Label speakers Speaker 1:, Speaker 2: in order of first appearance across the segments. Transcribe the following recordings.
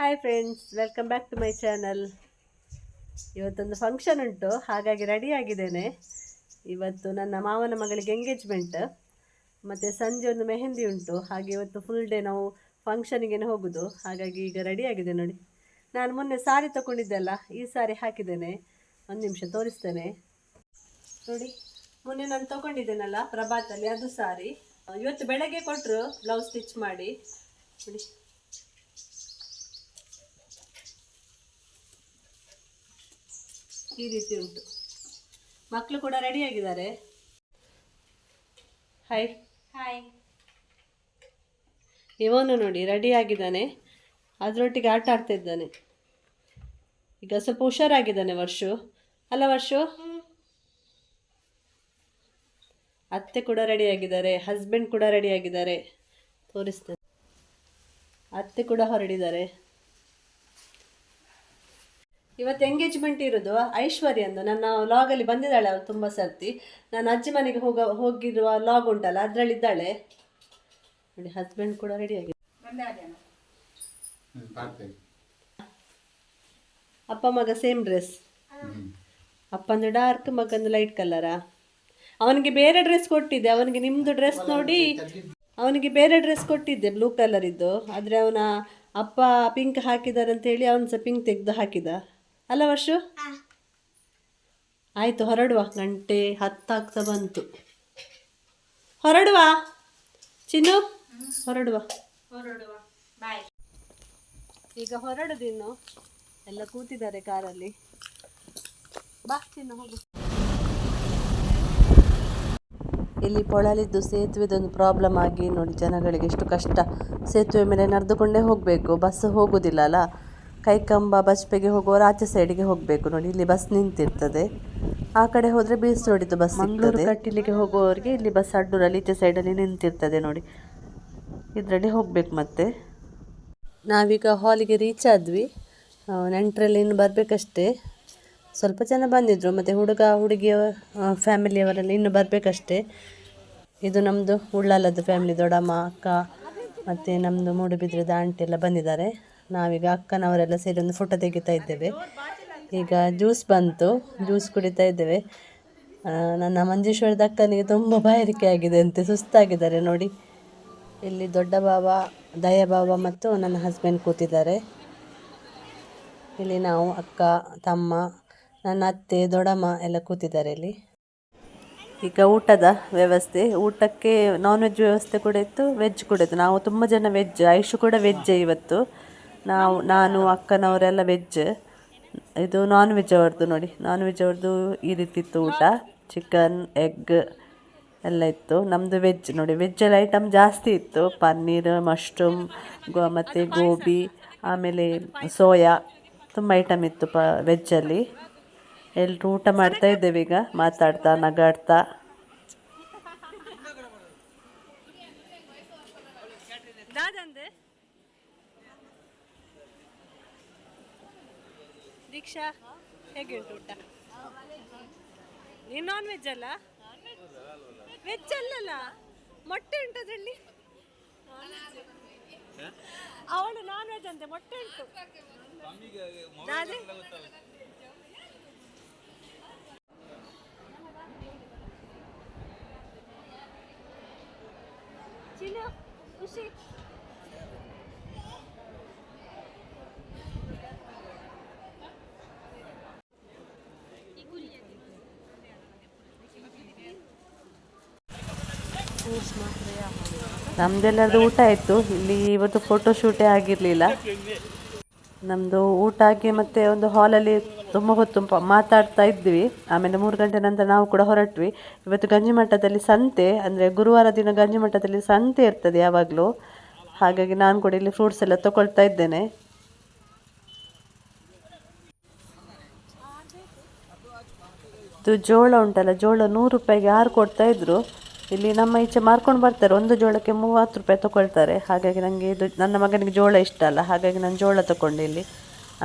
Speaker 1: Hi friends welcome back to my channel ಇವತ್ತೊಂದು function ಉಂಟು, ಹಾಗಾಗಿ ರೆಡಿ ಆಗಿದ್ದೇನೆ. ಇವತ್ತು ನನ್ನ ಮಾವನ ಮಗಳಿಗೆ ಎಂಗೇಜ್ಮೆಂಟ್ ಮತ್ತು ಸಂಜೆ ಒಂದು ಮೆಹಂದಿ ಉಂಟು, ಹಾಗೆ ಇವತ್ತು ಫುಲ್ ಡೇ ನಾವು ಫಂಕ್ಷನಿಗೆ ಹೋಗೋದು. ಹಾಗಾಗಿ ಈಗ ರೆಡಿ ಆಗಿದೆ ನೋಡಿ. ನಾನು ಮೊನ್ನೆ ಸಾರಿ ತಗೊಂಡಿದ್ದೆಲ್ಲ ಈ ಸಾರಿ ಹಾಕಿದ್ದೇನೆ. ಒಂದು ನಿಮಿಷ ತೋರಿಸ್ತೇನೆ. ನೋಡಿ, ಮೊನ್ನೆ ನಾನು ತಗೊಂಡಿದ್ದೇನಲ್ಲ ಪ್ರಭಾತಲ್ಲಿ ಅದು ಸಾರಿ ಇವತ್ತು ಬೆಳಗ್ಗೆ ಕೊಟ್ಟರು ಬ್ಲೌಸ್ ಸ್ಟಿಚ್ ಮಾಡಿ. ನೋಡಿ. ಈ ರೀತಿ ಉಂಟು. ಮಕ್ಕಳು ಕೂಡ ರೆಡಿಯಾಗಿದ್ದಾರೆ ಹಾಯ್
Speaker 2: ಹಾಯ್
Speaker 1: ಇವನು ನೋಡಿ ರೆಡಿ ಆಗಿದ್ದಾನೆ. ಅದರೊಟ್ಟಿಗೆ ಆಟ ಆಡ್ತಾ ಇದ್ದಾನೆ ಈಗ ಸ್ವಲ್ಪ ಹುಷಾರಾಗಿದ್ದಾನೆ ವರ್ಷು. ಅಲ್ಲ ವರ್ಷು? ಅತ್ತೆ ಕೂಡ ರೆಡಿಯಾಗಿದ್ದಾರೆ ಹಸ್ಬೆಂಡ್ ಕೂಡ ರೆಡಿಯಾಗಿದ್ದಾರೆ ತೋರಿಸ್ತೇನೆ. ಅತ್ತೆ ಕೂಡ ಹೊರಡಿದ್ದಾರೆ. ಇವತ್ತು ಎಂಗೇಜ್ಮೆಂಟ್ ಇರೋದು ಐಶ್ವರ್ಯ ಅಂದು ನನ್ನ ಲಾಗಲ್ಲಿ ಬಂದಿದ್ದಾಳೆ ಅವಳು ತುಂಬ ಸರ್ತಿ. ನಾನು ಅಜ್ಜಿ ಮನೆಗೆ ಹೋಗ ಹೋಗಿರುವ ಲಾಗ್ ಉಂಟಲ್ಲ ಅದರಲ್ಲಿದ್ದಾಳೆ. ನೋಡಿ ಹಸ್ಬೆಂಡ್ ಕೂಡ ರೆಡಿ ಆಗಿದೆ. ಅಪ್ಪ ಮಗ ಸೇಮ್ ಡ್ರೆಸ್ ಅಪ್ಪಂದು ಡಾರ್ಕ್ ಮಗಂದು ಲೈಟ್ ಕಲರಾ ಅವನಿಗೆ ಬೇರೆ ಡ್ರೆಸ್ ಕೊಟ್ಟಿದ್ದೆ. ಅವನಿಗೆ ನಿಮ್ಮದು ಡ್ರೆಸ್ ನೋಡಿ. ಅವನಿಗೆ ಬೇರೆ ಡ್ರೆಸ್ ಕೊಟ್ಟಿದ್ದೆ ಬ್ಲೂ ಕಲರ್ ಇದ್ದು. ಆದರೆ ಅವನ ಅಪ್ಪ ಪಿಂಕ್ ಹಾಕಿದಾರಂತೇಳಿ ಅವನು ಸಹ ಪಿಂಕ್ ತೆಗೆದು ಹಾಕಿದ. ಅಲ್ಲ ವರ್ಷು? ಆಯಿತು ಹೊರಡುವ. ಗಂಟೆ ಹತ್ತಾಗ್ತಾ ಬಂತು. ಹೊರಡುವ? ಚಿನ್ನು? ಹೊರಡುವ.
Speaker 2: ಹೊರಡುವ. ಬಾಯ್.
Speaker 1: ಈಗ ಹೊರಡುದಿನ್ನು ಎಲ್ಲ ಕೂತಿದ್ದಾರೆ ಕಾರಲ್ಲಿ. ಬಾ ಚಿನ್ನು ಹೋಗು. ಇಲ್ಲಿ ಪೊಳಲಿದ್ದು ಸೇತುವೆದೊಂದು ಪ್ರಾಬ್ಲಮ್ ಆಗಿ ನೋಡಿ ಜನಗಳಿಗೆ ಎಷ್ಟು ಕಷ್ಟ. ಸೇತುವೆ ಮೇಲೆ ನಡೆದುಕೊಂಡೇ ಹೋಗಬೇಕು. ಬಸ್ ಹೋಗೋದಿಲ್ಲ ಅಲ್ಲ? ಕೈಕಂಬ ಬಸ್ಪೆಗೆ ಹೋಗುವವರು ಆಚೆ ಸೈಡಿಗೆ ಹೋಗಬೇಕು ನೋಡಿ. ಇಲ್ಲಿ ಬಸ್ ನಿಂತಿರ್ತದೆ. ಆ ಕಡೆ ಹೋದರೆ ಬೀಸ್ ರೋಡಿದ್ದು ಬಸ್ ಮಂಗಳೂರು ಕಟ್ಟಿಲಿಗೆ ಹೋಗುವವರಿಗೆ ಇಲ್ಲಿ ಬಸ್ ಅಡ್ಡೂರಲ್ಲಿ ಈಚೆ ಸೈಡಲ್ಲಿ ನಿಂತಿರ್ತದೆ ನೋಡಿ. ಇದರಲ್ಲಿ ಹೋಗ್ಬೇಕು ಮತ್ತೆ. ನಾವೀಗ ಹಾಲಿಗೆ ರೀಚ್ ಆದ್ವಿ. ನೆಂಟರಲ್ಲಿ ಇನ್ನು ಬರಬೇಕಷ್ಟೇ. ಸ್ವಲ್ಪ ಜನ ಬಂದಿದ್ದರು ಮತ್ತು ಹುಡುಗ ಹುಡುಗಿಯ ಫ್ಯಾಮಿಲಿಯವರೆಲ್ಲ ಇನ್ನು ಬರಬೇಕಷ್ಟೇ. ಇದು ನಮ್ಮದು ಉಳ್ಳಾಲದ ಫ್ಯಾಮಿಲಿ ದೊಡ್ಡಮ್ಮ ಅಕ್ಕ ಮತ್ತು ನಮ್ಮದು ಮೂಡುಬಿದ್ರದ ಆಂಟಿ ಎಲ್ಲ ಬಂದಿದ್ದಾರೆ. ನಾವೀಗ ಅಕ್ಕನವರೆಲ್ಲ ಸೇರಿ ಒಂದು ಫೋಟೋ ತೆಗಿತಾ ಇದ್ದೇವೆ. ಈಗ ಜ್ಯೂಸ್ ಬಂತು ಜ್ಯೂಸ್ ಕುಡಿತಾ ಇದ್ದೇವೆ. ನನ್ನ ಮಂಜೇಶ್ವರದ ಅಕ್ಕನಿಗೆ ತುಂಬ ಬಾಯಾರಿಕೆ ಆಗಿದೆ ಅಂತೆ, ಸುಸ್ತಾಗಿದ್ದಾರೆ ನೋಡಿ. ಇಲ್ಲಿ ದೊಡ್ಡ ಬಾವ ದಯ ಬಾಬಾ ಮತ್ತು ನನ್ನ ಹಸ್ಬೆಂಡ್ ಕೂತಿದ್ದಾರೆ. ಇಲ್ಲಿ ನಾವು ಅಕ್ಕ, ತಮ್ಮ, ನನ್ನ ಅತ್ತೆ, ದೊಡ್ಡಮ್ಮ ಎಲ್ಲ ಕೂತಿದ್ದಾರೆ ಇಲ್ಲಿ. ಈಗ ಊಟದ ವ್ಯವಸ್ಥೆ, ಊಟಕ್ಕೆ ನಾನ್ ವೆಜ್ ವ್ಯವಸ್ಥೆ ಕೂಡ ಇತ್ತು ವೆಜ್ ಕೂಡ ಇತ್ತು. ನಾವು ತುಂಬ ಜನ ವೆಜ್ ಐಶು ಕೂಡ ವೆಜ್ಜೇ ಇವತ್ತು. ನಾವು, ನಾನು, ಅಕ್ಕನವರೆಲ್ಲ ವೆಜ್ ಇದು ನಾನ್ ವೆಜ್ ಅವ್ರದ್ದು ನೋಡಿ. ನಾನ್ ವೆಜ್ ಅವ್ರದ್ದು ಈ ರೀತಿ ಇತ್ತು ಊಟ. ಚಿಕನ್ ಎಗ್ ಎಲ್ಲ ಇತ್ತು. ನಮ್ಮದು ವೆಜ್ ನೋಡಿ. ವೆಜ್ಜಲ್ಲಿ ಐಟಮ್ ಜಾಸ್ತಿ ಇತ್ತು. ಪನ್ನೀರ್ ಮಶ್ರೂಮ್ ಗೋ, ಮತ್ತು ಗೋಬಿ, ಆಮೇಲೆ ಸೋಯಾ ತುಂಬ ಐಟಮ್ ಇತ್ತು ಪ ವೆಜ್ಜಲ್ಲಿ ಎಲ್ಲರೂ ಊಟ ಮಾಡ್ತಾ ಇದ್ದೇವೆ ಈಗ. ಮಾತಾಡ್ತಾ, ನಗಾಡ್ತಾ. ದೀಕ್ಷಾ, ಹೇಗೆ ಉಂಟು ಊಟ? ನೀನು ನಾನ್ ವೆಜ್ ಅಲ್ಲ? ವೆಜ್ ಅಲ್ಲಲ್ಲ? ಮೊಟ್ಟೆ ಉಂಟು ಅದರಲ್ಲಿ? ಅವಳು ನಾನ್ ವೆಜ್ ಅಂತೆ, ಮೊಟ್ಟೆ ಉಂಟು. ಚಿನ್ನ, ಖುಷಿ. ನಮ್ದೆಲ್ಲರದು ಊಟ ಆಯ್ತು. ಇಲ್ಲಿ ಇವತ್ತು ಫೋಟೋ ಶೂಟೇ ಆಗಿರಲಿಲ್ಲ. ನಮ್ಮದು ಊಟ ಆಗಿ ಮತ್ತೆ ಒಂದು ಹಾಲಲ್ಲಿ ತುಂಬ ಹೊತ್ತು ಮಾತಾಡ್ತಾ ಇದ್ವಿ. ಆಮೇಲೆ ಮೂರು ಗಂಟೆ ನಂತರ ನಾವು ಕೂಡ ಹೊರಟ್ವಿ. ಇವತ್ತು ಗಂಜಿಮಠದಲ್ಲಿ ಸಂತೆ, ಅಂದರೆ ಗುರುವಾರ ದಿನ ಗಂಜಿಮಠದಲ್ಲಿ ಸಂತೆ ಇರ್ತದೆ ಯಾವಾಗಲೂ. ಹಾಗಾಗಿ ನಾನು ಕೂಡ ಇಲ್ಲಿ ಫ್ರೂಟ್ಸ್ ಎಲ್ಲ ತಗೊಳ್ತಾ ಇದ್ದೇನೆ. ಇದು ಜೋಳ ಉಂಟಲ್ಲ, ಜೋಳ ನೂರು ರೂಪಾಯಿಗೆ ಆರು ಕೊಡ್ತಾ ಇದ್ರು. ಇಲ್ಲಿ ನಮ್ಮ ಈಚೆ ಮಾರ್ಕೊಂಡು ಬರ್ತಾರೆ. ಒಂದು ಜೋಳಕ್ಕೆ ಮೂವತ್ತು ರೂಪಾಯಿ ತಗೊಳ್ತಾರೆ. ಹಾಗಾಗಿ ನನಗೆ ಇದು ನನ್ನ ಮಗನಿಗೆ ಜೋಳ ಇಷ್ಟ ಅಲ್ಲ. ಹಾಗಾಗಿ ನಾನು ಜೋಳ ತಗೊಂಡೆ ಇಲ್ಲಿ.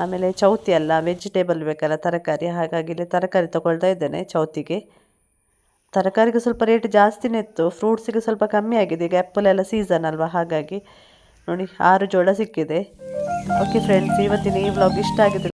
Speaker 1: ಆಮೇಲೆ ಚೌತಿ ಅಲ್ಲ ವೆಜಿಟೇಬಲ್ ಬೇಕಲ್ಲ, ತರಕಾರಿ. ಹಾಗಾಗಿ ಇಲ್ಲಿ ತರಕಾರಿ ತಗೊಳ್ತಾ ಇದ್ದೇನೆ ಚೌತಿಗೆ. ತರಕಾರಿಗೆ ಸ್ವಲ್ಪ ರೇಟ್ ಜಾಸ್ತಿನೇ ಇತ್ತು. ಫ್ರೂಟ್ಸಿಗೆ ಸ್ವಲ್ಪ ಕಮ್ಮಿ ಆಗಿದೆ. ಈಗ ಆ್ಯಪಲ್ ಎಲ್ಲ ಸೀಸನ್ ಅಲ್ವಾ? ಹಾಗಾಗಿ ನೋಡಿ, ಆರು ಜೋಳ ಸಿಕ್ಕಿದೆ. ಓಕೆ ಫ್ರೆಂಡ್ಸ್ ಇವತ್ತಿನ ಈ ವ್ಲಾಗ್ ಇಷ್ಟ ಆಗಿದೆ